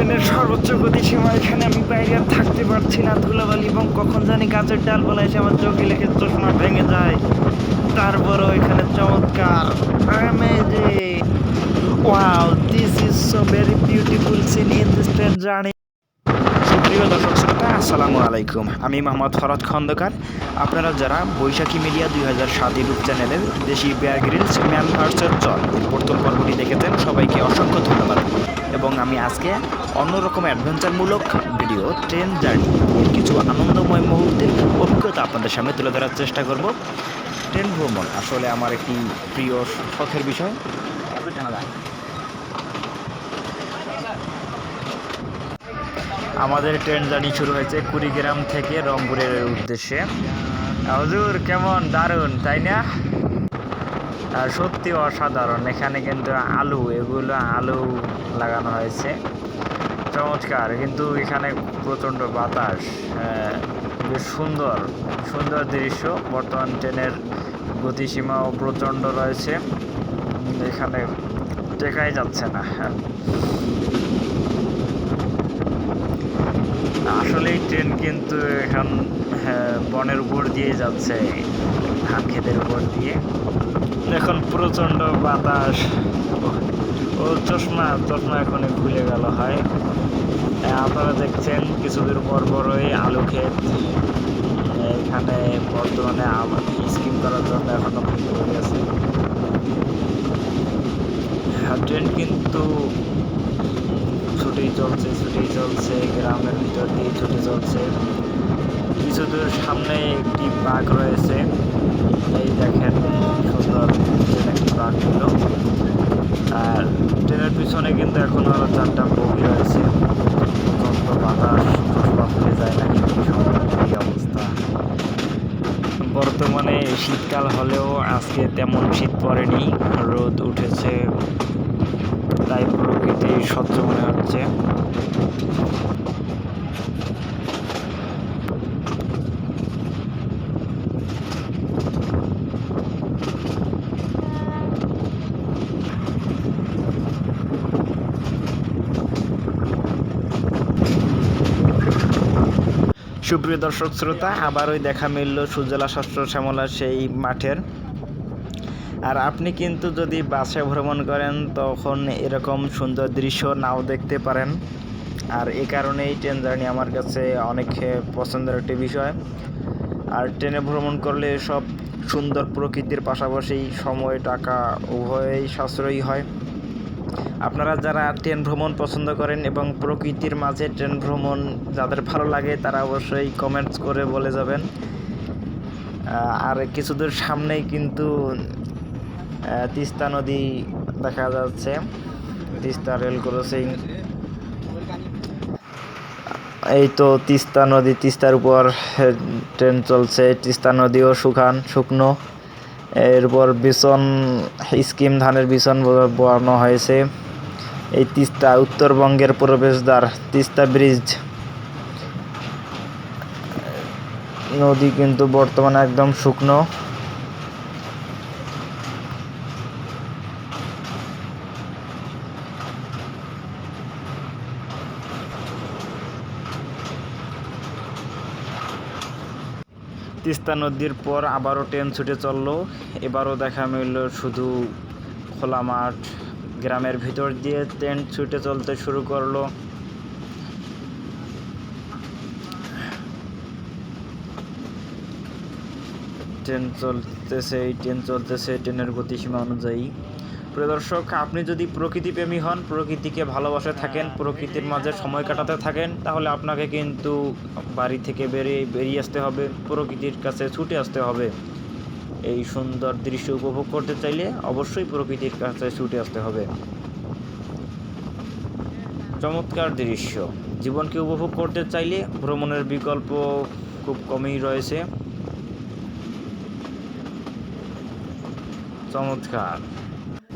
ট্রেনের সর্বোচ্চ গতিসীমা এখানে আমি বাইরে থাকতে পারছি না। ধুলাবালি এবং কখন জানি গাছের ডালপালা এসে আমার চোখে লেখে চশমা ভেঙে যায়। তারপরও এখানে চমৎকার। Wow this is so very beautiful scene in this train journey. সুপ্রিয় দর্শক শ্রোতা, আসসালামু আলাইকুম। আমি মোহাম্মদ ফরাদ খন্দকার। আপনারা যারা বৈশাখী মিডিয়া দুই হাজার সাত ইউটিউব চ্যানেলের দেশি বেয়ার গ্রিলস, ম্যান ভার্সের চল প্রথম পর্বটি দেখেছেন, সবাইকে অসংখ্য ধন্যবাদ। এবং আমি আজকে অন্যরকম অ্যাডভেঞ্চারমূলক ভিডিও, ট্রেন জার্নি কিছু আনন্দময় মুহূর্তের অভিজ্ঞতা আপনাদের সামনে তুলে ধরার চেষ্টা করব। ট্রেন ভ্রমণ আসলে আমার একটি প্রিয় শখের বিষয়। আমাদের ট্রেন জার্নি শুরু হয়েছে কুড়িগ্রাম থেকে রংপুরের উদ্দেশ্যে। হুজুর, কেমন? দারুণ, তাই না? আর সত্যি অসাধারণ। এখানে কিন্তু আলু, এগুলো আলু লাগানো হয়েছে। চমৎকার, কিন্তু এখানে প্রচণ্ড বাতাস। বেশ সুন্দর সুন্দর দৃশ্য। বর্তমান ট্রেনের গতিসীমাও প্রচণ্ড রয়েছে। এখানে টেকাই যাচ্ছে না। আসলে ট্রেন কিন্তু এখন হ্যাঁ, বনের উপর দিয়ে যাচ্ছে ধান ক্ষেতের উপর দিয়ে। এখন প্রচণ্ড বাতাস। ও- চশমা চশমা এখন খুলে গেল হয়। আহ, আপনারা দেখছেন কিছুদিন পর পরই আলু ক্ষেত। এখানে বর্তমানে স্কিম করার জন্য এখনও ভিতরে গেছে ট্রেন কিন্তু ছুটেই চলছে ছুটেই চলছে, গ্রামের ভিতর দিয়ে ছুটে চলছে। কিছু দূর সামনে একটি বাঘ রয়েছে। এই দেখেন সুন্দর একটি বাঘ ছিল আর ট্রেনের পিছনে কিন্তু এখন আরও চারটা বগি রয়েছে। প্রচণ্ড বাতাস, চশমা খুলে যায় না কিন্তু এই অবস্থা। বর্তমানে শীতকাল হলেও আজকে তেমন শীত পড়েনি। রোদ উঠেছে তাই প্রকৃতি স্বচ্ছ মনে হচ্ছে। সুপ্রিয় দর্শক শ্রোতা আবারই দেখা মিলল সুজলা শস্য শ্যামলা সেই মাঠের আর আপনি কিন্তু যদি বাসে ভ্রমণ করেন, তখন এরকম সুন্দর দৃশ্য নাও দেখতে পারেন। আর এই কারণেই ট্রেন জার্নি আমার কাছে অনেক পছন্দের একটি বিষয়। আর ট্রেনে ভ্রমণ করলে সব সুন্দর প্রকৃতির পাশাপাশি সময়, টাকা উভয়ই সাশ্রয়ী হয়। আপনারা যারা ট্রেন ভ্রমণ পছন্দ করেন এবং প্রকৃতির মাঝে ট্রেন ভ্রমণ যাদের ভালো লাগে, তারা অবশ্যই কমেন্টস করে বলে যাবেন। আর কিছুদূর সামনেই কিন্তু তিস্তা নদী দেখা যাচ্ছে। Teesta rail crossing. এই তো তিস্তা নদী, তিস্তার উপর ট্রেন চলছে। তিস্তা নদীও শুকান, শুকনো। এরপর বিছন, স্কিম ধানের বিছন ব- বোয়ানো হয়েছে। এই তিস্তা উত্তরবঙ্গের প্রবেশদ্বার, তিস্তা ব্রিজ। নদী কিন্তু বর্তমানে একদম শুকনো। তিস্তা নদীর পর আবারও ট্রেন ছুটে চলল। এবারও দেখা মিলল শুধু খোলা মাঠ। গ্রামের ভিতর দিয়ে ট্রেন ছুটে চলতে শুরু করল। ট্রেন চলতেছে, এই ট্রেন চলতেছে, ট্রেনের গতিসীমা অনুযায়ী। প্রিয় দর্শক, আপনি যদি প্রকৃতিপ্রেমী হন, প্রকৃতিকে ভালোবাসে থাকেন, প্রকৃতির মাঝে সময় কাটাতে থাকেন, তাহলে আপনাকে কিন্তু বাড়ি থেকে বেরিয়ে বেরিয়ে আসতে হবে, প্রকৃতির কাছে ছুটে আসতে হবে। এই সুন্দর দৃশ্য উপভোগ করতে চাইলে অবশ্যই প্রকৃতির কাছে ছুটে আসতে হবে। চমৎকার দৃশ্য। জীবনকে উপভোগ করতে চাইলে ভ্রমণের বিকল্প খুব কমই রয়েছে। চমৎকার।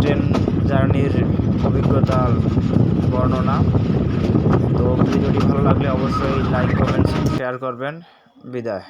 ট্রেন জার্নির অভিজ্ঞতার বর্ণনা। তো ভিডিওটি ভালো লাগলে অবশ্যই লাইক কমেন্ট শেয়ার করবেন। বিদায়।